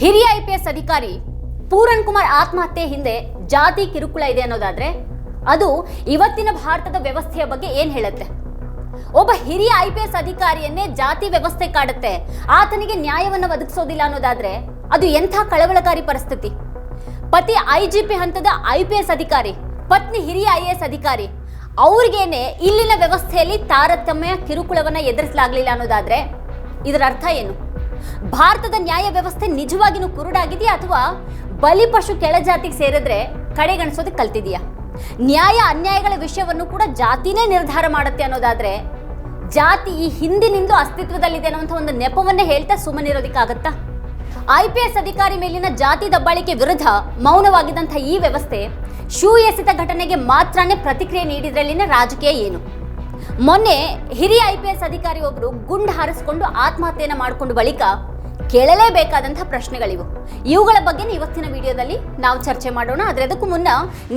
ಹಿರಿಯ I P S ಅಧಿಕಾರಿ ಪೂರಣ್ ಕುಮಾರ್ ಆತ್ಮಹತ್ಯೆ ಹಿಂದೆ ಜಾತಿ ಕಿರುಕುಳ ಇದೆ ಅನ್ನೋದಾದ್ರೆ ಅದು ಇವತ್ತಿನ ಭಾರತದ ವ್ಯವಸ್ಥೆಯ ಬಗ್ಗೆ ಏನ್ ಹೇಳುತ್ತೆ? ಒಬ್ಬ ಹಿರಿಯ ಐ ಪಿ ಎಸ್ ಅಧಿಕಾರಿಯನ್ನೇ ಜಾತಿ ವ್ಯವಸ್ಥೆ ಕಾಡುತ್ತೆ, ಆತನಿಗೆ ನ್ಯಾಯವನ್ನು ಒದಗಿಸೋದಿಲ್ಲ ಅನ್ನೋದಾದ್ರೆ ಅದು ಎಂಥ ಕಳವಳಕಾರಿ ಪರಿಸ್ಥಿತಿ? ಪತಿ ಐ ಜಿ ಪಿ ಹಂತದ ಐ ಪಿ ಎಸ್ ಅಧಿಕಾರಿ, ಪತ್ನಿ ಹಿರಿಯ ಐ ಎಸ್ ಅಧಿಕಾರಿ, ಅವ್ರಿಗೇನೆ ಇಲ್ಲಿನ ವ್ಯವಸ್ಥೆಯಲ್ಲಿ ತಾರತಮ್ಯ ಕಿರುಕುಳವನ್ನು ಎದುರಿಸಲಾಗಲಿಲ್ಲ ಅನ್ನೋದಾದ್ರೆ ಇದರ ಅರ್ಥ ಏನು? ಭಾರತದ ನ್ಯಾಯ ವ್ಯವಸ್ಥೆ ನಿಜವಾಗಿನೂ ಕುರುಡಾಗಿದೆಯಾ ಅಥವಾ ಬಲಿಪಶು ಕೆಳಜಾತಿಗೆ ಸೇರಿದ್ರೆ ಕಡೆಗಣಿಸೋದಕ್ಕೆ ಕಲ್ತಿದೆಯಾ? ನ್ಯಾಯ ಅನ್ಯಾಯಗಳ ವಿಷಯವನ್ನು ಕೂಡ ಜಾತಿನೇ ನಿರ್ಧಾರ ಮಾಡುತ್ತೆ ಅನ್ನೋದಾದ್ರೆ ಜಾತಿ ಈ ಹಿಂದಿನಿಂದ ಅಸ್ತಿತ್ವದಲ್ಲಿದೆ ಅನ್ನುವಂಥ ಒಂದು ನೆಪವನ್ನೇ ಹೇಳ್ತಾ ಸುಮ್ಮನಿರೋದಕ್ಕಾಗತ್ತಾ ಐ ಪಿ ಎಸ್ ಅಧಿಕಾರಿ ಮೇಲಿನ ಜಾತಿ ದಬ್ಬಾಳಿಕೆ ವಿರುದ್ಧ ಮೌನವಾಗಿದ್ದಂಥ ಈ ವ್ಯವಸ್ಥೆ ಶೂ ಎಸೆತ ಘಟನೆಗೆ ಮಾತ್ರನೇ ಪ್ರತಿಕ್ರಿಯೆ ನೀಡಿದ್ರಲ್ಲಿನ ರಾಜಕೀಯ ಏನು? ಮೊನ್ನೆ ಹಿರಿಯ ಐ ಪಿ ಎಸ್ ಅಧಿಕಾರಿ ಒಬ್ಬರು ಗುಂಡು ಹಾರಿಸಿಕೊಂಡು ಆತ್ಮಹತ್ಯೆಯನ್ನು ಮಾಡಿಕೊಂಡು ಬಳಿಕ ಕೇಳಲೇಬೇಕಾದಂಥ ಪ್ರಶ್ನೆಗಳಿವು. ಇವುಗಳ ಬಗ್ಗೆ ಇವತ್ತಿನ ವಿಡಿಯೋದಲ್ಲಿ ನಾವು ಚರ್ಚೆ ಮಾಡೋಣ. ಆದರೆ ಅದಕ್ಕೂ ಮುನ್ನ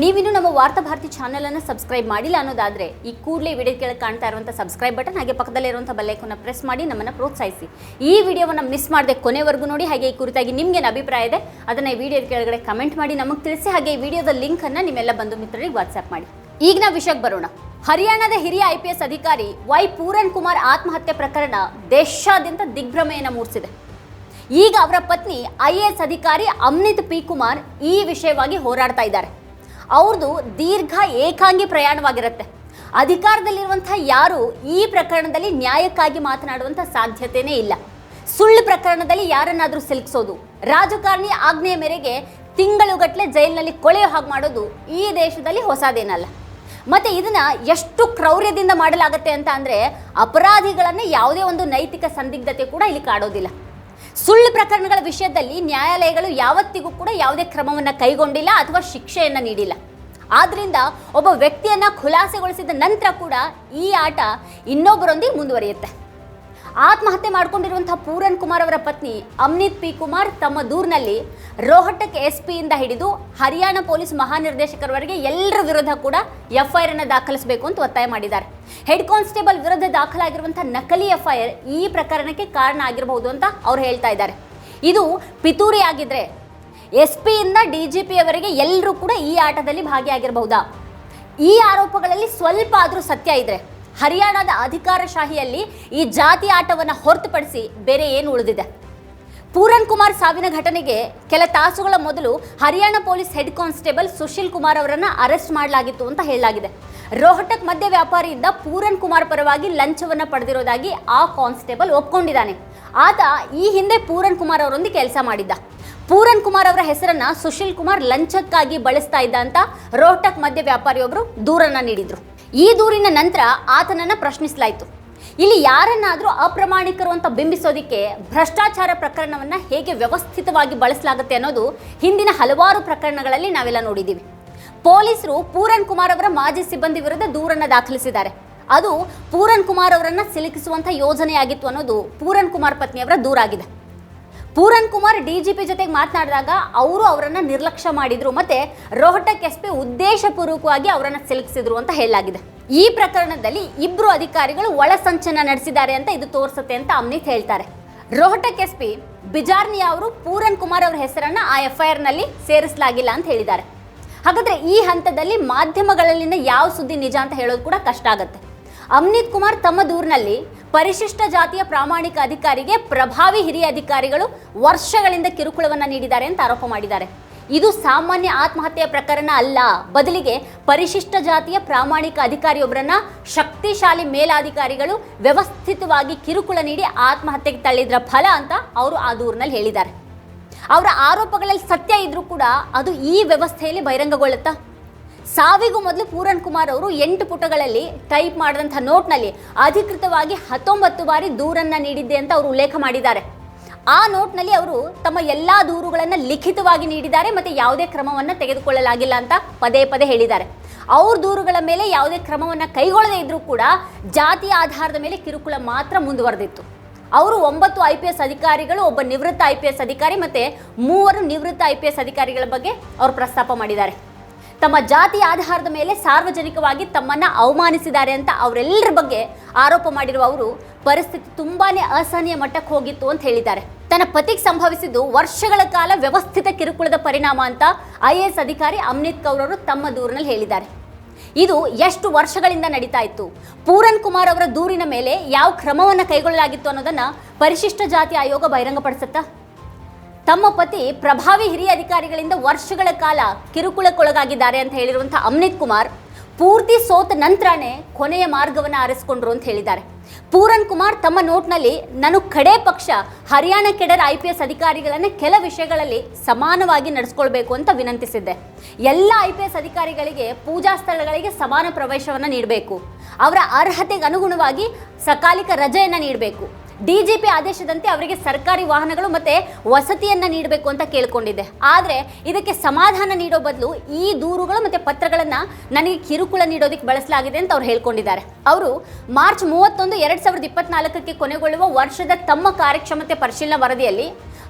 ನೀವಿನ್ನೂ ನಮ್ಮ ವಾರ್ತಾ ಭಾರತಿ ಚಾನೆಲ್ ಅನ್ನು ಸಬ್ಸ್ಕ್ರೈಬ್ ಮಾಡಿಲ್ಲ ಅನ್ನೋದಾದ್ರೆ ಈ ಕೂಡಲೇ ವಿಡಿಯೋ ಕೆಳಗೆ ಕಾಣ್ತಾ ಇರುವಂಥ ಸಬ್ಸ್ಕ್ರೈಬ್ ಬಟನ್ ಹಾಗೆ ಪಕ್ಕದಲ್ಲಿರುವಂಥ ಬೆಲ್ಲೈಕನ್ನ ಪ್ರೆಸ್ ಮಾಡಿ ನಮ್ಮನ್ನು ಪ್ರೋತ್ಸಾಹಿಸಿ. ಈ ವಿಡಿಯೋವನ್ನು ಮಿಸ್ ಮಾಡದೆ ಕೊನೆವರೆಗೂ ನೋಡಿ, ಹಾಗೆ ಈ ಕುರಿತಾಗಿ ನಿಮಗೇನು ಅಭಿಪ್ರಾಯ ಇದೆ, ಅದನ್ನ ಈ ವಿಡಿಯೋದ ಕೆಳಗಡೆ ಕಮೆಂಟ್ ಮಾಡಿ ನಮಗೆ ತಿಳಿಸಿ, ಹಾಗೆ ಈ ವಿಡಿಯೋದ ಲಿಂಕ್ ಅನ್ನ ನಿಮ್ಮೆಲ್ಲ ಬಂಧು ಮಿತ್ರರಿಗೆ ವಾಟ್ಸ್ಆ್ಯಪ್ ಮಾಡಿ. ಈಗ ನಾವು ವಿಷಯಕ್ಕೆ ಬರೋಣ. ಹರಿಯಾಣದ ಹಿರಿಯ ಐ ಪಿ ಎಸ್ ಅಧಿಕಾರಿ ವೈ ಪೂರನ್ ಕುಮಾರ್ ಆತ್ಮಹತ್ಯೆ ಪ್ರಕರಣ ದೇಶಾದ್ಯಂತ ದಿಗ್ಭ್ರಮೆಯನ್ನು ಮೂಡಿಸಿದೆ. ಈಗ ಅವರ ಪತ್ನಿ ಐ ಎ ಎಸ್ ಅಧಿಕಾರಿ ಅಮ್ನಿತ್ ಪಿ ಕುಮಾರ್ ಈ ವಿಷಯವಾಗಿ ಹೋರಾಡ್ತಾ ಇದ್ದಾರೆ. ಅವ್ರದ್ದು ದೀರ್ಘ ಏಕಾಂಗಿ ಪ್ರಯಾಣವಾಗಿರುತ್ತೆ. ಅಧಿಕಾರದಲ್ಲಿರುವಂಥ ಯಾರು ಈ ಪ್ರಕರಣದಲ್ಲಿ ನ್ಯಾಯಕ್ಕಾಗಿ ಮಾತನಾಡುವಂಥ ಸಾಧ್ಯತೆಯೇ ಇಲ್ಲ. ಸುಳ್ಳು ಪ್ರಕರಣದಲ್ಲಿ ಯಾರನ್ನಾದರೂ ಸಿಲುಕಿಸೋದು, ರಾಜಕಾರಣಿ ಆಜ್ಞೆಯ ಮೇರೆಗೆ ತಿಂಗಳುಗಟ್ಟಲೆ ಜೈಲಿನಲ್ಲಿ ಕೊಳೆಯೋ ಹಾಗೆ ಮಾಡೋದು ಈ ದೇಶದಲ್ಲಿ ಹೊಸದೇನಲ್ಲ. ಮತ್ತೆ ಇದನ್ನ ಎಷ್ಟು ಕ್ರೌರ್ಯದಿಂದ ಮಾಡಲಾಗುತ್ತೆ ಅಂತ ಅಂದರೆ ಅಪರಾಧಿಗಳನ್ನ ಯಾವುದೇ ಒಂದು ನೈತಿಕ ಸಂದಿಗ್ಧತೆ ಕೂಡ ಇಲ್ಲಿ ಕಾಡೋದಿಲ್ಲ. ಸುಳ್ಳು ಪ್ರಕರಣಗಳ ವಿಷಯದಲ್ಲಿ ನ್ಯಾಯಾಲಯಗಳು ಯಾವತ್ತಿಗೂ ಕೂಡ ಯಾವುದೇ ಕ್ರಮವನ್ನು ಕೈಗೊಂಡಿಲ್ಲ ಅಥವಾ ಶಿಕ್ಷೆಯನ್ನು ನೀಡಿಲ್ಲ. ಆದ್ರಿಂದ ಒಬ್ಬ ವ್ಯಕ್ತಿಯನ್ನ ಖುಲಾಸೆಗೊಳಿಸಿದ ನಂತರ ಕೂಡ ಈ ಆಟ ಇನ್ನೊಬ್ಬರೊಂದಿಗೆ ಮುಂದುವರಿಯುತ್ತೆ. ಆತ್ಮಹತ್ಯೆ ಮಾಡಿಕೊಂಡಿರುವಂತಹ ಪೂರನ್ ಕುಮಾರ್ ಅವರ ಪತ್ನಿ ಅಮ್ನಿತ್ ಪಿ ಕುಮಾರ್ ತಮ್ಮ ದೂರಿನಲ್ಲಿ ರೋಹಟಕ್ ಎಸ್ ಪಿಯಿಂದ ಹಿಡಿದು ಹರಿಯಾಣ ಪೊಲೀಸ್ ಮಹಾನಿರ್ದೇಶಕರವರೆಗೆ ಎಲ್ಲರ ವಿರುದ್ಧ ಕೂಡ ಎಫ್ಐಆರ್ ಅನ್ನು ದಾಖಲಿಸಬೇಕು ಅಂತ ಒತ್ತಾಯ ಮಾಡಿದ್ದಾರೆ. ಹೆಡ್ ಕಾನ್ಸ್ಟೇಬಲ್ ವಿರುದ್ಧ ದಾಖಲಾಗಿರುವಂತಹ ನಕಲಿ ಎಫ್ಐಆರ್ ಈ ಪ್ರಕರಣಕ್ಕೆ ಕಾರಣ ಆಗಿರಬಹುದು ಅಂತ ಅವ್ರು ಹೇಳ್ತಾ ಇದ್ದಾರೆ. ಇದು ಪಿತೂರಿ ಆಗಿದ್ರೆ ಎಸ್ ಪಿಯಿಂದ ಡಿ ಜಿ ಪಿಯವರೆಗೆ ಎಲ್ಲರೂ ಕೂಡ ಈ ಆಟದಲ್ಲಿ ಭಾಗಿಯಾಗಿರಬಹುದಾ? ಈ ಆರೋಪಗಳಲ್ಲಿ ಸ್ವಲ್ಪ ಆದರೂ ಸತ್ಯ ಇದ್ರೆ ಹರಿಯಾಣದ ಅಧಿಕಾರಶಾಹಿಯಲ್ಲಿ ಈ ಜಾತಿ ಆಟವನ್ನು ಹೊರತುಪಡಿಸಿ ಬೇರೆ ಏನು ಉಳಿದಿದೆ? ಪೂರನ್ ಕುಮಾರ್ ಸಾವಿನ ಘಟನೆಗೆ ಕೆಲ ತಾಸುಗಳ ಮೊದಲು Haryana police head constable Sushil Kumar ಅವರನ್ನು ಅರೆಸ್ಟ್ ಮಾಡಲಾಗಿತ್ತು ಅಂತ ಹೇಳಲಾಗಿದೆ. ರೋಹಟಕ್ ಮದ್ಯ ವ್ಯಾಪಾರಿಯಿಂದ ಪೂರನ್ ಕುಮಾರ್ ಪರವಾಗಿ ಲಂಚವನ್ನು ಪಡೆದಿರೋದಾಗಿ ಆ ಕಾನ್ಸ್ಟೇಬಲ್ ಒಪ್ಕೊಂಡಿದ್ದಾನೆ. ಆತ ಈ ಹಿಂದೆ ಪೂರನ್ ಕುಮಾರ್ ಅವರೊಂದಿಗೆ ಕೆಲಸ ಮಾಡಿದ್ದ. ಪೂರನ್ ಕುಮಾರ್ ಅವರ ಹೆಸರನ್ನ ಸುಶೀಲ್ ಕುಮಾರ್ ಲಂಚಕ್ಕಾಗಿ ಬಳಸ್ತಾ ಇದ್ದ ಅಂತ ರೋಹಟಕ್ ಮದ್ಯ ವ್ಯಾಪಾರಿಯೊಬ್ಬರು ದೂರನ್ನ ನೀಡಿದ್ರು. ಈ ದೂರಿನ ನಂತರ ಆತನನ್ನು ಪ್ರಶ್ನಿಸಲಾಯಿತು. ಇಲ್ಲಿ ಯಾರನ್ನಾದರೂ ಅಪ್ರಾಮಾಣಿಕರು ಅಂತ ಬಿಂಬಿಸೋದಿಕ್ಕೆ ಭ್ರಷ್ಟಾಚಾರ ಪ್ರಕರಣವನ್ನು ಹೇಗೆ ವ್ಯವಸ್ಥಿತವಾಗಿ ಬಳಸಲಾಗುತ್ತೆ ಅನ್ನೋದು ಹಿಂದಿನ ಹಲವಾರು ಪ್ರಕರಣಗಳಲ್ಲಿ ನಾವೆಲ್ಲ ನೋಡಿದ್ದೀವಿ ಪೊಲೀಸರು ಪೂರನ್ ಕುಮಾರ್ ಅವರ ಮಾಜಿ ಸಿಬ್ಬಂದಿ ವಿರುದ್ಧ ದೂರನ್ನು ದಾಖಲಿಸಿದ್ದಾರೆ. ಅದು ಪೂರನ್ ಕುಮಾರ್ ಅವರನ್ನು ಸಿಲುಕಿಸುವಂಥ ಯೋಜನೆಯಾಗಿತ್ತು ಅನ್ನೋದು ಪೂರನ್ ಕುಮಾರ್ ಪತ್ನಿಯವರ ದೂರಾಗಿದೆ. ಪೂರನ್ ಕುಮಾರ್ ಡಿಜಿಪಿ ಜೊತೆಗೆ ಮಾತನಾಡಿದಾಗ ಅವರು ಅವರನ್ನ ನಿರ್ಲಕ್ಷ್ಯ ಮಾಡಿದ್ರು, ಮತ್ತೆ ರೋಹಟಕ್ ಎಸ್ ಪಿ ಉದ್ದೇಶಪೂರ್ವಕವಾಗಿ ಅವರನ್ನ ಸಿಲುಕಿಸಿದ್ರು ಅಂತ ಹೇಳಲಾಗಿದೆ. ಈ ಪ್ರಕರಣದಲ್ಲಿ ಇಬ್ಬರು ಅಧಿಕಾರಿಗಳು ಒಳಸಂಚನ ನಡೆಸಿದ್ದಾರೆ ಅಂತ ಇದು ತೋರಿಸುತ್ತೆ ಅಂತ ಅಮ್ನಿತ್ ಹೇಳ್ತಾರೆ. ರೋಹಟಕ್ ಎಸ್ ಪಿ ಬಿಜಾರ್ನಿಯಾ ಅವರು ಪೂರನ್ ಕುಮಾರ್ ಅವರ ಹೆಸರನ್ನ ಆ ಎಫ್ಐಆರ್ನಲ್ಲಿ ಸೇರಿಸಲಾಗಿಲ್ಲ ಅಂತ ಹೇಳಿದ್ದಾರೆ. ಹಾಗಾದ್ರೆ ಈ ಹಂತದಲ್ಲಿ ಮಾಧ್ಯಮಗಳಲ್ಲಿನ ಯಾವ ಸುದ್ದಿ ನಿಜ ಅಂತ ಹೇಳೋದು ಕೂಡ ಕಷ್ಟ ಆಗುತ್ತೆ. ಅಮ್ನಿತ್ ಕುಮಾರ್ ತಮ್ಮ ದೂರಿನಲ್ಲಿ ಪರಿಶಿಷ್ಟ ಜಾತಿಯ ಪ್ರಾಮಾಣಿಕ ಅಧಿಕಾರಿಗೆ ಪ್ರಭಾವಿ ಹಿರಿಯ ಅಧಿಕಾರಿಗಳು ವರ್ಷಗಳಿಂದ ಕಿರುಕುಳವನ್ನು ನೀಡಿದ್ದಾರೆ ಅಂತ ಆರೋಪ ಮಾಡಿದ್ದಾರೆ. ಇದು ಸಾಮಾನ್ಯ ಆತ್ಮಹತ್ಯೆಯ ಪ್ರಕರಣ ಅಲ್ಲ. ಬದಲಿಗೆ ಪರಿಶಿಷ್ಟ ಜಾತಿಯ ಪ್ರಾಮಾಣಿಕ ಅಧಿಕಾರಿಯೊಬ್ಬರನ್ನ ಶಕ್ತಿಶಾಲಿ ಮೇಲಾಧಿಕಾರಿಗಳು ವ್ಯವಸ್ಥಿತವಾಗಿ ಕಿರುಕುಳ ನೀಡಿ ಆತ್ಮಹತ್ಯೆಗೆ ತಳ್ಳಿದ್ರ ಫಲ ಅಂತ ಅವರು ಆ ದೂರಿನಲ್ಲಿ ಹೇಳಿದ್ದಾರೆ. ಅವರ ಆರೋಪಗಳಲ್ಲಿ ಸತ್ಯ ಇದ್ರೂ ಕೂಡ ಅದು ಈ ವ್ಯವಸ್ಥೆಯಲ್ಲಿ ಬಹಿರಂಗಗೊಳ್ಳುತ್ತಾ? ಸಾವಿಗೂ ಮೊದಲು ಪೂರಣ್ ಕುಮಾರ್ ಅವರು ಎಂಟು ಪುಟಗಳಲ್ಲಿ ಟೈಪ್ ಮಾಡಿದಂಥ ನೋಟ್ನಲ್ಲಿ ಅಧಿಕೃತವಾಗಿ ಹತ್ತೊಂಬತ್ತು ಬಾರಿ ದೂರನ್ನು ನೀಡಿದ್ದೆ ಅಂತ ಅವರು ಉಲ್ಲೇಖ ಮಾಡಿದ್ದಾರೆ. ಆ ನೋಟ್ನಲ್ಲಿ ಅವರು ತಮ್ಮ ಎಲ್ಲ ದೂರುಗಳನ್ನು ಲಿಖಿತವಾಗಿ ನೀಡಿದ್ದಾರೆ ಮತ್ತು ಯಾವುದೇ ಕ್ರಮವನ್ನು ತೆಗೆದುಕೊಳ್ಳಲಾಗಿಲ್ಲ ಅಂತ ಪದೇ ಪದೇ ಹೇಳಿದ್ದಾರೆ. ಅವ್ರ ದೂರುಗಳ ಮೇಲೆ ಯಾವುದೇ ಕ್ರಮವನ್ನು ಕೈಗೊಳ್ಳದೇ ಇದ್ದರೂ ಕೂಡ ಜಾತಿ ಆಧಾರದ ಮೇಲೆ ಕಿರುಕುಳ ಮಾತ್ರ ಮುಂದುವರೆದಿತ್ತು. ಅವರು ಒಂಬತ್ತು ಐ ಪಿ ಎಸ್ ಅಧಿಕಾರಿಗಳು, ಒಬ್ಬ ನಿವೃತ್ತ ಐ ಪಿ ಎಸ್ ಅಧಿಕಾರಿ ಮತ್ತು ಮೂವರು ನಿವೃತ್ತ ಐ ಪಿ ಎಸ್ ಅಧಿಕಾರಿಗಳ ಬಗ್ಗೆ ಅವರು ಪ್ರಸ್ತಾಪ ಮಾಡಿದ್ದಾರೆ. ತಮ್ಮ ಜಾತಿ ಆಧಾರದ ಮೇಲೆ ಸಾರ್ವಜನಿಕವಾಗಿ ತಮ್ಮನ್ನ ಅವಮಾನಿಸಿದ್ದಾರೆ ಅಂತ ಅವರೆಲ್ಲರ ಬಗ್ಗೆ ಆರೋಪ ಮಾಡಿರುವ ಅವರು ಪರಿಸ್ಥಿತಿ ತುಂಬಾನೇ ಅಸಹನೀಯ ಮಟ್ಟಕ್ಕೆ ಹೋಗಿತ್ತು ಅಂತ ಹೇಳಿದ್ದಾರೆ. ತನ್ನ ಪತಿಗೆ ಸಂಭವಿಸಿದ್ದು ವರ್ಷಗಳ ಕಾಲ ವ್ಯವಸ್ಥಿತ ಕಿರುಕುಳದ ಪರಿಣಾಮ ಅಂತ ಐ ಎ ಎಸ್ ಅಧಿಕಾರಿ ಅಮ್ನಿತ್ ಕೌರ್ ಅವರು ತಮ್ಮ ದೂರಿನಲ್ಲಿ ಹೇಳಿದ್ದಾರೆ. ಇದು ಎಷ್ಟು ವರ್ಷಗಳಿಂದ ನಡೀತಾ ಇತ್ತು? ಪೂರನ್ ಕುಮಾರ್ ಅವರ ದೂರಿನ ಮೇಲೆ ಯಾವ ಕ್ರಮವನ್ನು ಕೈಗೊಳ್ಳಲಾಗಿತ್ತು ಅನ್ನೋದನ್ನ ಪರಿಶಿಷ್ಟ ಜಾತಿ ಆಯೋಗ ಬಹಿರಂಗಪಡಿಸುತ್ತಾ? ತಮ್ಮ ಪತಿ ಪ್ರಭಾವಿ ಹಿರಿಯ ಅಧಿಕಾರಿಗಳಿಂದ ವರ್ಷಗಳ ಕಾಲ ಕಿರುಕುಳಕ್ಕೊಳಗಾಗಿದ್ದಾರೆ ಅಂತ ಹೇಳಿರುವಂಥ ಅಮ್ನಿತ್ ಕುಮಾರ್ ಪೂರ್ತಿ ಸೋತ ನಂತರನೇ ಕೊನೆಯ ಮಾರ್ಗವನ್ನು ಆರಿಸಿಕೊಂಡ್ರು ಅಂತ ಹೇಳಿದ್ದಾರೆ. ಪೂರನ್ ಕುಮಾರ್ ತಮ್ಮ ನೋಟ್ನಲ್ಲಿ, ನಾನು ಕಡೆ ಪಕ್ಷ, Haryana cadre I P S ಅಧಿಕಾರಿಗಳನ್ನು ಕೆಲ ವಿಷಯಗಳಲ್ಲಿ ಸಮಾನವಾಗಿ ನಡೆಸ್ಕೊಳ್ಬೇಕು ಅಂತ ವಿನಂತಿಸಿದ್ದೆ. ಎಲ್ಲ ಐ ಪಿ ಎಸ್ ಅಧಿಕಾರಿಗಳಿಗೆ ಪೂಜಾ ಸ್ಥಳಗಳಿಗೆ ಸಮಾನ ಪ್ರವೇಶವನ್ನು ನೀಡಬೇಕು. ಅವರ ಅರ್ಹತೆಗೆ ಅನುಗುಣವಾಗಿ ಸಕಾಲಿಕ ರಜೆಯನ್ನು ನೀಡಬೇಕು. ಡಿಜಿಪಿ ಆದೇಶದಂತೆ ಅವರಿಗೆ ಸರ್ಕಾರಿ ವಾಹನಗಳು ಮತ್ತೆ ವಸತಿಯನ್ನ ನೀಡಬೇಕು ಅಂತ ಕೇಳ್ಕೊಂಡಿದೆ ಆದರೆ ಇದಕ್ಕೆ ಸಮಾಧಾನ ನೀಡೋ ಬದಲು ಈ ದೂರುಗಳು ಮತ್ತೆ ಪತ್ರಗಳನ್ನ ನನಗೆ ಕಿರುಕುಳ ನೀಡೋದಕ್ಕೆ ಬಳಸಲಾಗಿದೆ ಅಂತ ಅವ್ರು ಹೇಳ್ಕೊಂಡಿದ್ದಾರೆ. ಅವರು ಮಾರ್ಚ್ ಮೂವತ್ತೊಂದು ಎರಡ್ ಸಾವಿರದ ಇಪ್ಪತ್ನಾಲ್ಕಕ್ಕೆ ಕೊನೆಗೊಳ್ಳುವ ವರ್ಷದ ತಮ್ಮ ಕಾರ್ಯಕ್ಷಮತೆ ಪರಿಶೀಲನಾ ವರದಿಯಲ್ಲಿ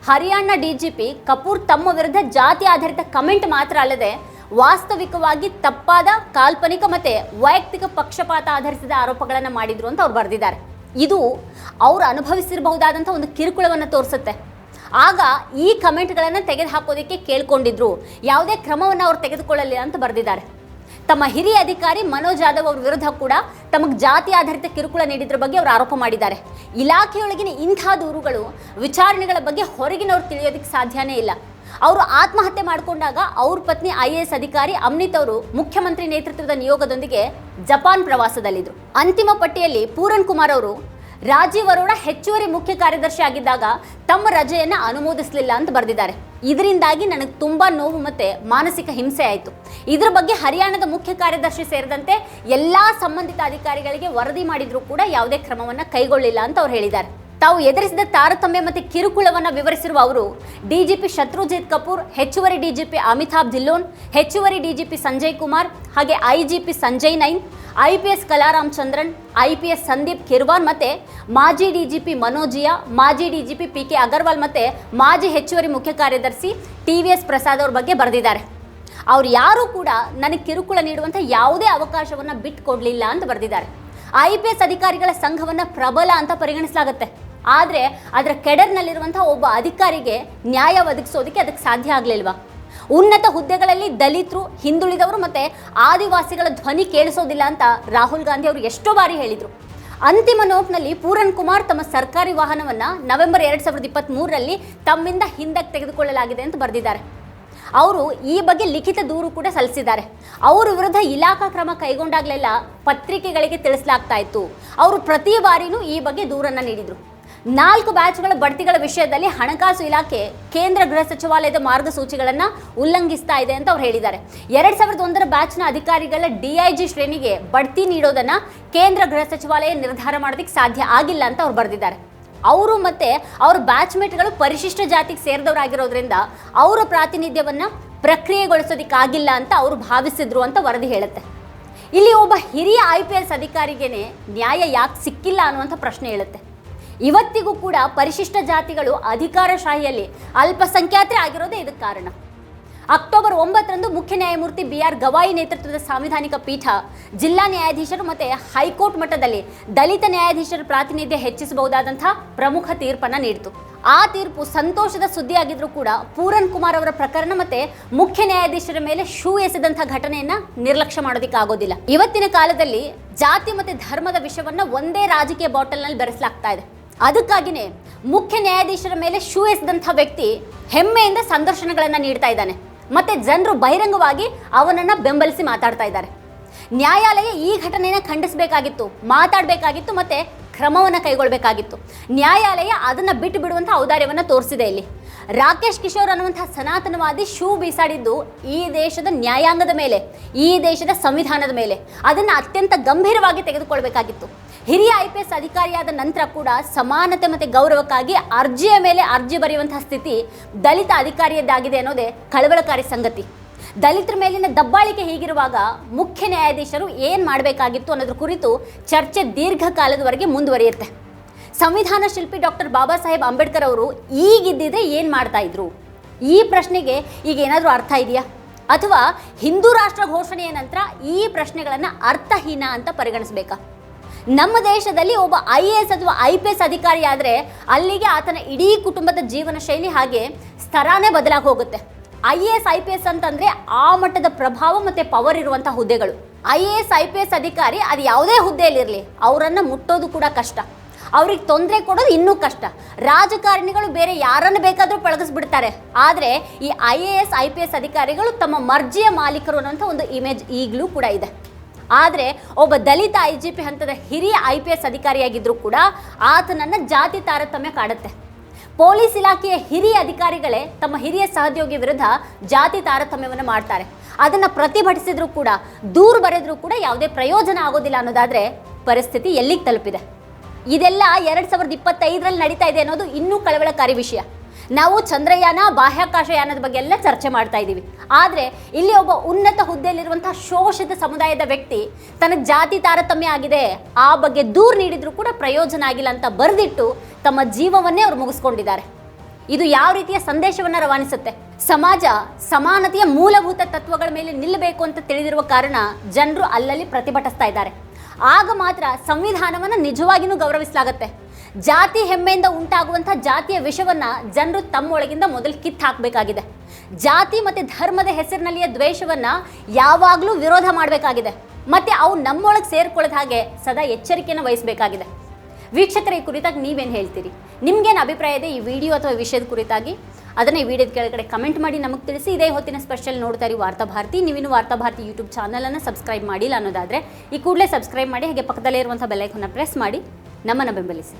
ಹರಿಯಾಣ ಡಿಜಿಪಿ ಕಪೂರ್ ತಮ್ಮ ವಿರುದ್ಧ ಜಾತಿ ಆಧಾರಿತ ಕಮೆಂಟ್ ಮಾತ್ರ ಅಲ್ಲದೆ ವಾಸ್ತವಿಕವಾಗಿ ತಪ್ಪಾದ ಕಾಲ್ಪನಿಕ ಮತ್ತೆ ವೈಯಕ್ತಿಕ ಪಕ್ಷಪಾತ ಆಧರಿಸಿದ ಆರೋಪಗಳನ್ನು ಮಾಡಿದ್ರು ಅಂತ ಅವ್ರು ಬರೆದಿದ್ದಾರೆ. ಇದು ಅವರು ಅನುಭವಿಸಿರಬಹುದಾದಂಥ ಒಂದು ಕಿರುಕುಳವನ್ನು ತೋರಿಸುತ್ತೆ. ಆಗ ಈ ಕಮೆಂಟ್ಗಳನ್ನು ತೆಗೆದುಹಾಕೋದಕ್ಕೆ ಕೇಳ್ಕೊಂಡಿದ್ರು. ಯಾವುದೇ ಕ್ರಮವನ್ನು ಅವರು ತೆಗೆದುಕೊಳ್ಳಲಿಲ್ಲ ಅಂತ ಬರೆದಿದ್ದಾರೆ. ತಮ್ಮ ಹಿರಿಯ ಅಧಿಕಾರಿ ಮನೋಜ್ ಯಾದವ್ ಅವರ ವಿರುದ್ಧ ಕೂಡ ತಮಗೆ ಜಾತಿ ಆಧಾರಿತ ಕಿರುಕುಳ ನೀಡಿದ್ರ ಬಗ್ಗೆ ಅವರು ಆರೋಪ ಮಾಡಿದ್ದಾರೆ. ಇಲಾಖೆಯೊಳಗಿನ ಇಂಥ ದೂರುಗಳು ವಿಚಾರಣೆಗಳ ಬಗ್ಗೆ ಹೊರಗಿನವ್ರು ತಿಳಿಯೋದಕ್ಕೆ ಸಾಧ್ಯನೇ ಇಲ್ಲ. ಅವರು ಆತ್ಮಹತ್ಯೆ ಮಾಡಿಕೊಂಡಾಗ ಅವ್ರ ಪತ್ನಿ ಐ ಎ ಎಸ್ ಅಧಿಕಾರಿ ಅಮ್ನಿತ್ ಅವರು ಮುಖ್ಯಮಂತ್ರಿ ನೇತೃತ್ವದ ನಿಯೋಗದೊಂದಿಗೆ ಜಪಾನ್ ಪ್ರವಾಸದಲ್ಲಿದ್ದರು ಅಂತಿಮ ಪಟ್ಟಿಯಲ್ಲಿ ಪೂರನ್ ಕುಮಾರ್ ಅವರು ರಾಜೀವ್ ಅರೋಡ ಹೆಚ್ಚುವರಿ ಮುಖ್ಯ ಕಾರ್ಯದರ್ಶಿ ಆಗಿದ್ದಾಗ ತಮ್ಮ ರಜೆಯನ್ನು ಅನುಮೋದಿಸಲಿಲ್ಲ ಅಂತ ಬರೆದಿದ್ದಾರೆ. ಇದರಿಂದಾಗಿ ನನಗೆ ತುಂಬಾ ನೋವು ಮತ್ತು ಮಾನಸಿಕ ಹಿಂಸೆ ಆಯಿತು. ಇದರ ಬಗ್ಗೆ ಹರಿಯಾಣದ ಮುಖ್ಯ ಕಾರ್ಯದರ್ಶಿ ಸೇರಿದಂತೆ ಎಲ್ಲಾ ಸಂಬಂಧಿತ ಅಧಿಕಾರಿಗಳಿಗೆ ವರದಿ ಮಾಡಿದರೂ ಕೂಡ ಯಾವುದೇ ಕ್ರಮವನ್ನು ಕೈಗೊಳ್ಳಿಲ್ಲ ಅಂತ ಅವ್ರು ಹೇಳಿದ್ದಾರೆ. ತಾವು ಎದುರಿಸಿದ ತಾರತಮ್ಯ ಮತ್ತು ಕಿರುಕುಳವನ್ನು ವಿವರಿಸಿರುವ ಅವರು, ಡಿಜಿಪಿ ಶತ್ರುಜಿತ್ ಕಪೂರ್, ಹೆಚ್ಚುವರಿ ಡಿಜಿಪಿ ಅಮಿತಾಬ್ ಧಿಲ್ಲೋನ್, ಹೆಚ್ಚುವರಿ ಡಿಜಿಪಿ ಸಂಜಯ್ ಕುಮಾರ್ ಹಾಗೆ IGP Sanjay Nain I P S Kalaram Chandran I P S Sandeep Kirwan ಮತ್ತೆ ಮಾಜಿ ಡಿಜಿಪಿ ಮನೋಜಿಯಾ ಮಾಜಿ ಡಿಜಿಪಿ ಪಿ ಕೆ ಅಗರ್ವಾಲ್ ಮತ್ತೆ ಮಾಜಿ ಹೆಚ್ಚುವರಿ ಮುಖ್ಯ ಕಾರ್ಯದರ್ಶಿ ಟಿ ವಿ ಎಸ್ ಪ್ರಸಾದ್ ಅವ್ರ ಬಗ್ಗೆ ಬರೆದಿದ್ದಾರೆ. ಅವ್ರು ಯಾರೂ ಕೂಡ ನನಗೆ ಕಿರುಕುಳ ನೀಡುವಂಥ ಯಾವುದೇ ಅವಕಾಶವನ್ನು ಬಿಟ್ಟುಕೊಡ್ಲಿಲ್ಲ ಅಂತ ಬರೆದಿದ್ದಾರೆ. ಐ ಪಿ ಎಸ್ ಅಧಿಕಾರಿಗಳ ಸಂಘವನ್ನು ಪ್ರಬಲ ಅಂತ ಪರಿಗಣಿಸಲಾಗುತ್ತೆ. ಆದರೆ ಅದರ ಕೆಡರ್ನಲ್ಲಿರುವಂಥ ಒಬ್ಬ ಅಧಿಕಾರಿಗೆ ನ್ಯಾಯ ಒದಗಿಸೋದಕ್ಕೆ ಅದಕ್ಕೆ ಸಾಧ್ಯ ಆಗಲಿಲ್ವಾ? ಉನ್ನತ ಹುದ್ದೆಗಳಲ್ಲಿ ದಲಿತರು, ಹಿಂದುಳಿದವರು ಮತ್ತು ಆದಿವಾಸಿಗಳ ಧ್ವನಿ ಕೇಳಿಸೋದಿಲ್ಲ ಅಂತ ರಾಹುಲ್ ಗಾಂಧಿ ಅವರು ಎಷ್ಟೋ ಬಾರಿ ಹೇಳಿದರು. ಅಂತಿಮ ನೋಟ್ನಲ್ಲಿ ಪೂರನ್ ಕುಮಾರ್ ತಮ್ಮ ಸರ್ಕಾರಿ ವಾಹನವನ್ನು ನವೆಂಬರ್ ಎರಡು ಸಾವಿರದ ಇಪ್ಪತ್ತ್ ಮೂರರಲ್ಲಿ ತಮ್ಮಿಂದ ಹಿಂದಕ್ಕೆ ತೆಗೆದುಕೊಳ್ಳಲಾಗಿದೆ ಅಂತ ಬರೆದಿದ್ದಾರೆ. ಅವರು ಈ ಬಗ್ಗೆ ಲಿಖಿತ ದೂರು ಕೂಡ ಸಲ್ಲಿಸಿದ್ದಾರೆ. ಅವರ ವಿರುದ್ಧ ಇಲಾಖಾ ಕ್ರಮ ಕೈಗೊಂಡಾಗಲೆಲ್ಲ ಪತ್ರಿಕೆಗಳಿಗೆ ತಿಳಿಸಲಾಗ್ತಾ ಇತ್ತು. ಅವರು ಪ್ರತಿ ಬಾರಿನೂ ಈ ಬಗ್ಗೆ ದೂರನ್ನು ನೀಡಿದರು. ನಾಲ್ಕು ಬ್ಯಾಚ್ಗಳ ಬಡ್ತಿಗಳ ವಿಷಯದಲ್ಲಿ ಹಣಕಾಸು ಇಲಾಖೆ ಕೇಂದ್ರ ಗೃಹ ಸಚಿವಾಲಯದ ಮಾರ್ಗಸೂಚಿಗಳನ್ನು ಉಲ್ಲಂಘಿಸ್ತಾ ಇದೆ ಅಂತ ಅವ್ರು ಹೇಳಿದ್ದಾರೆ. ಎರಡ್ ಸಾವಿರದ ಒಂದರ ಬ್ಯಾಚ್ನ ಅಧಿಕಾರಿಗಳ ಡಿಐಜಿ ಶ್ರೇಣಿಗೆ ಬಡ್ತಿ ನೀಡೋದನ್ನ ಕೇಂದ್ರ ಗೃಹ ಸಚಿವಾಲಯ ನಿರ್ಧಾರ ಮಾಡೋದಕ್ಕೆ ಸಾಧ್ಯ ಆಗಿಲ್ಲ ಅಂತ ಅವ್ರು ಬರೆದಿದ್ದಾರೆ. ಅವರು ಮತ್ತೆ ಅವ್ರ ಬ್ಯಾಚ್ಮೇಟ್ಗಳು ಪರಿಶಿಷ್ಟ ಜಾತಿಗೆ ಸೇರಿದವರಾಗಿರೋದ್ರಿಂದ ಅವರ ಪ್ರಾತಿನಿಧ್ಯವನ್ನ ಪ್ರಕ್ರಿಯೆಗೊಳಿಸೋದಕ್ಕಾಗಿಲ್ಲ ಅಂತ ಅವರು ಭಾವಿಸಿದ್ರು ಅಂತ ವರದಿ ಹೇಳುತ್ತೆ. ಇಲ್ಲಿ ಒಬ್ಬ ಹಿರಿಯ ಐ ಪಿ ಎಸ್ ಅಧಿಕಾರಿಗೇನೆ ನ್ಯಾಯ ಯಾಕೆ ಸಿಕ್ಕಿಲ್ಲ ಅನ್ನುವಂಥ ಪ್ರಶ್ನೆ ಹೇಳುತ್ತೆ. ಇವತ್ತಿಗೂ ಕೂಡ ಪರಿಶಿಷ್ಟ ಜಾತಿಗಳು ಅಧಿಕಾರಶಾಹಿಯಲ್ಲಿ ಅಲ್ಪಸಂಖ್ಯಾತರೇ ಆಗಿರೋದೇ ಇದಕ್ಕೆ ಕಾರಣ. ಅಕ್ಟೋಬರ್ ಒಂಬತ್ತರಂದು ಮುಖ್ಯ ನ್ಯಾಯಮೂರ್ತಿ ಬಿ ಆರ್ ಗವಾಯಿ ನೇತೃತ್ವದ ಸಾಂವಿಧಾನಿಕ ಪೀಠ ಜಿಲ್ಲಾ ನ್ಯಾಯಾಧೀಶರು ಮತ್ತು ಹೈಕೋರ್ಟ್ ಮಟ್ಟದಲ್ಲಿ ದಲಿತ ನ್ಯಾಯಾಧೀಶರ ಪ್ರಾತಿನಿಧ್ಯ ಹೆಚ್ಚಿಸಬಹುದಾದಂಥ ಪ್ರಮುಖ ತೀರ್ಪನ್ನು ನೀಡಿತು. ಆ ತೀರ್ಪು ಸಂತೋಷದ ಸುದ್ದಿಯಾಗಿದ್ರೂ ಕೂಡ ಪೂರನ್ ಕುಮಾರ್ ಅವರ ಪ್ರಕರಣ ಮತ್ತೆ ಮುಖ್ಯ ನ್ಯಾಯಾಧೀಶರ ಮೇಲೆ ಶೂ ಎಸೆದಂಥ ಘಟನೆಯನ್ನ ನಿರ್ಲಕ್ಷ್ಯ ಮಾಡೋದಕ್ಕೆ ಆಗೋದಿಲ್ಲ. ಇವತ್ತಿನ ಕಾಲದಲ್ಲಿ ಜಾತಿ ಮತ್ತು ಧರ್ಮದ ವಿಷಯವನ್ನು ಒಂದೇ ರಾಜಕೀಯ ಬಾಟಲ್ನಲ್ಲಿ ಬೆರೆಸಲಾಗ್ತಾ ಇದೆ. ಅದಕ್ಕಾಗಿನೇ ಮುಖ್ಯ ನ್ಯಾಯಾಧೀಶರ ಮೇಲೆ ಶೂ ಎಸೆದಂಥ ವ್ಯಕ್ತಿ ಹೆಮ್ಮೆಯಿಂದ ಸಂದರ್ಶನಗಳನ್ನು ನೀಡ್ತಾ ಇದ್ದಾನೆ. ಮತ್ತು ಜನರು ಬಹಿರಂಗವಾಗಿ ಅವನನ್ನು ಬೆಂಬಲಿಸಿ ಮಾತಾಡ್ತಾ ಇದ್ದಾರೆ. ನ್ಯಾಯಾಲಯ ಈ ಘಟನೆಯನ್ನು ಖಂಡಿಸಬೇಕಾಗಿತ್ತು, ಮಾತಾಡಬೇಕಾಗಿತ್ತು ಮತ್ತು ಕ್ರಮವನ್ನು ಕೈಗೊಳ್ಳಬೇಕಾಗಿತ್ತು ನ್ಯಾಯಾಲಯ ಅದನ್ನು ಬಿಟ್ಟು ಬಿಡುವಂಥ ಔದಾರ್ಯವನ್ನು ತೋರಿಸಿದೆ ಇಲ್ಲಿ. ರಾಕೇಶ್ ಕಿಶೋರ್ ಅನ್ನುವಂಥ ಸನಾತನವಾದಿ ಶೂ ಬೀಸಾಡಿದ್ದು ಈ ದೇಶದ ನ್ಯಾಯಾಂಗದ ಮೇಲೆ, ಈ ದೇಶದ ಸಂವಿಧಾನದ ಮೇಲೆ. ಅದನ್ನು ಅತ್ಯಂತ ಗಂಭೀರವಾಗಿ ತೆಗೆದುಕೊಳ್ಬೇಕಾಗಿತ್ತು. ಹಿರಿಯ ಐ ಪಿ ಎಸ್ ಅಧಿಕಾರಿಯಾದ ನಂತರ ಕೂಡ ಸಮಾನತೆ ಮತ್ತು ಗೌರವಕ್ಕಾಗಿ ಅರ್ಜಿಯ ಮೇಲೆ ಅರ್ಜಿ ಬರೆಯುವಂತಹ ಸ್ಥಿತಿ ದಲಿತ ಅಧಿಕಾರಿಯದ್ದಾಗಿದೆ ಅನ್ನೋದೇ ಕಳವಳಕಾರಿ ಸಂಗತಿ. ದಲಿತರ ಮೇಲಿನ ದಬ್ಬಾಳಿಕೆ ಹೀಗಿರುವಾಗ ಮುಖ್ಯ ನ್ಯಾಯಾಧೀಶರು ಏನು ಮಾಡಬೇಕಾಗಿತ್ತು ಅನ್ನೋದ್ರ ಕುರಿತು ಚರ್ಚೆ ದೀರ್ಘಕಾಲದವರೆಗೆ ಮುಂದುವರಿಯುತ್ತೆ. ಸಂವಿಧಾನ ಶಿಲ್ಪಿ ಡಾಕ್ಟರ್ ಬಾಬಾ ಸಾಹೇಬ್ ಅಂಬೇಡ್ಕರ್ ಅವರು ಈಗಿದ್ದಿದ್ರೆ ಏನು ಮಾಡ್ತಾ ಇದ್ರು? ಈ ಪ್ರಶ್ನೆಗೆ ಈಗ ಏನಾದರೂ ಅರ್ಥ ಇದೆಯಾ? ಅಥವಾ ಹಿಂದೂ ರಾಷ್ಟ್ರ ಘೋಷಣೆಯ ನಂತರ ಈ ಪ್ರಶ್ನೆಗಳನ್ನು ಅರ್ಥಹೀನ ಅಂತ ಪರಿಗಣಿಸಬೇಕಾ? ನಮ್ಮ ದೇಶದಲ್ಲಿ ಒಬ್ಬ ಐ ಎ ಎಸ್ ಅಥವಾ ಐ ಪಿ ಎಸ್ ಅಧಿಕಾರಿ ಆದರೆ ಅಲ್ಲಿಗೆ ಆತನ ಇಡೀ ಕುಟುಂಬದ ಜೀವನ ಶೈಲಿ ಹಾಗೆ ಸ್ತರಾನೇ ಬದಲಾಗಿ ಹೋಗುತ್ತೆ I A S, I P S ಅಂತಂದರೆ ಆ ಮಟ್ಟದ ಪ್ರಭಾವ ಮತ್ತು ಪವರ್ ಇರುವಂಥ ಹುದ್ದೆಗಳು. I A S, I P S ಅಧಿಕಾರಿ ಅದು ಯಾವುದೇ ಹುದ್ದೆಯಲ್ಲಿರಲಿ, ಅವರನ್ನು ಮುಟ್ಟೋದು ಕೂಡ ಕಷ್ಟ. ಅವ್ರಿಗೆ ತೊಂದರೆ ಕೊಡೋದು ಇನ್ನೂ ಕಷ್ಟ. ರಾಜಕಾರಣಿಗಳು ಬೇರೆ ಯಾರನ್ನು ಬೇಕಾದರೂ ಪಳಗಿಸ್ಬಿಡ್ತಾರೆ. ಆದರೆ ಈ I A S, I P S ಅಧಿಕಾರಿಗಳು ತಮ್ಮ ಮರ್ಜಿಯ ಮಾಲೀಕರು ಅನ್ನೋಂಥ ಒಂದು ಇಮೇಜ್ ಈಗಲೂ ಕೂಡ ಇದೆ. ಆದರೆ ಒಬ್ಬ ದಲಿತ ಐ ಜಿ ಪಿ ಹಂತದ ಹಿರಿಯ ಐ ಪಿ ಎಸ್ ಅಧಿಕಾರಿಯಾಗಿದ್ದರೂ ಕೂಡ ಆತನನ್ನು ಜಾತಿ ತಾರತಮ್ಯ ಕಾಡುತ್ತೆ. ಪೊಲೀಸ್ ಇಲಾಖೆಯ ಹಿರಿಯ ಅಧಿಕಾರಿಗಳೇ ತಮ್ಮ ಹಿರಿಯ ಸಹೋದ್ಯೋಗಿ ವಿರುದ್ಧ ಜಾತಿ ತಾರತಮ್ಯವನ್ನು ಮಾಡ್ತಾರೆ. ಅದನ್ನು ಪ್ರತಿಭಟಿಸಿದ್ರೂ ಕೂಡ, ದೂರು ಬರೆದರೂ ಕೂಡ ಯಾವುದೇ ಪ್ರಯೋಜನ ಆಗೋದಿಲ್ಲ ಅನ್ನೋದಾದರೆ ಪರಿಸ್ಥಿತಿ ಎಲ್ಲಿಗೆ ತಲುಪಿದೆ? ಇದೆಲ್ಲ ಎರಡು ಸಾವಿರದ ಇಪ್ಪತ್ತೈದರಲ್ಲಿ ನಡೀತಾ ಇದೆ ಅನ್ನೋದು ಇನ್ನೂ ಕಳವಳಕಾರಿ ವಿಷಯ. ನಾವು ಚಂದ್ರಯಾನ ಬಾಹ್ಯಾಕಾಶ ಯಾನದ ಬಗ್ಗೆ ಎಲ್ಲ ಚರ್ಚೆ ಮಾಡ್ತಾ ಇದ್ದೀವಿ. ಆದರೆ ಇಲ್ಲಿ ಒಬ್ಬ ಉನ್ನತ ಹುದ್ದೆಯಲ್ಲಿರುವಂತಹ ಶೋಷಿತ ಸಮುದಾಯದ ವ್ಯಕ್ತಿ ತನ್ನ ಜಾತಿ ತಾರತಮ್ಯ ಆಗಿದೆ, ಆ ಬಗ್ಗೆ ದೂರು ನೀಡಿದರೂ ಕೂಡ ಪ್ರಯೋಜನ ಆಗಿಲ್ಲ ಅಂತ ಬರೆದಿಟ್ಟು ತಮ್ಮ ಜೀವವನ್ನೇ ಅವರು ಮುಗಿಸ್ಕೊಂಡಿದ್ದಾರೆ. ಇದು ಯಾವ ರೀತಿಯ ಸಂದೇಶವನ್ನು ರವಾನಿಸುತ್ತೆ? ಸಮಾಜ ಸಮಾನತೆಯ ಮೂಲಭೂತ ತತ್ವಗಳ ಮೇಲೆ ನಿಲ್ಲಬೇಕು ಅಂತ ತಿಳಿದಿರುವ ಕಾರಣ ಜನರು ಅಲ್ಲಲ್ಲಿ ಪ್ರತಿಭಟಿಸ್ತಾ ಇದ್ದಾರೆ. ಆಗ ಮಾತ್ರ ಸಂವಿಧಾನವನ್ನು ನಿಜವಾಗಿಯೂ ಗೌರವಿಸಲಾಗತ್ತೆ. ಜಾತಿ ಹೆಮ್ಮೆಯಿಂದ ಉಂಟಾಗುವಂಥ ಜಾತಿಯ ವಿಷವನ್ನು ಜನರು ತಮ್ಮೊಳಗಿಂದ ಮೊದಲು ಕಿತ್ತು ಹಾಕಬೇಕಾಗಿದೆ. ಜಾತಿ ಮತ್ತು ಧರ್ಮದ ಹೆಸರಿನಲ್ಲಿಯ ದ್ವೇಷವನ್ನು ಯಾವಾಗಲೂ ವಿರೋಧ ಮಾಡಬೇಕಾಗಿದೆ. ಮತ್ತು ಅವು ನಮ್ಮೊಳಗೆ ಸೇರ್ಕೊಳ್ಳೋದ ಹಾಗೆ ಸದಾ ಎಚ್ಚರಿಕೆಯನ್ನು ವಹಿಸಬೇಕಾಗಿದೆ. ವೀಕ್ಷಕರ ಈ ಕುರಿತಾಗಿ ನೀವೇನು ಹೇಳ್ತೀರಿ? ನಿಮಗೇನು ಅಭಿಪ್ರಾಯ ಇದೆ ಈ ವಿಡಿಯೋ ಅಥವಾ ವಿಷಯದ ಕುರಿತಾಗಿ? ಅದನ್ನು ಈ ವಿಡಿಯೋದ ಕೆಳಗಡೆ ಕಮೆಂಟ್ ಮಾಡಿ ನಮಗೆ ತಿಳಿಸಿ. ಇದೇ ಹೊತ್ತಿನ ಸ್ಪೆಷಲ್ ನೋಡ್ತಾ ಇರಿ ವಾರ್ತಾಭಾರತಿ ನೀವಿನ್ನು ವಾರ್ತಾಭಾರತಿ ಯೂಟ್ಯೂಬ್ ಚಾನಲನ್ನು ಸಬ್ಸ್ಕ್ರೈಬ್ ಮಾಡಿಲ್ಲ ಅನ್ನೋದಾದರೆ ಈ ಕೂಡಲೇ ಸಬ್ಸ್ಕ್ರೈಬ್ ಮಾಡಿ, ಹಾಗೆ ಪಕ್ಕದಲ್ಲೇ ಇರುವಂಥ ಬೆಲ್ಲೈಕನ್ನ ಪ್ರೆಸ್ ಮಾಡಿ. ನಮ್ಮನ್ನು ಬೆಂಬಲಿಸಿ.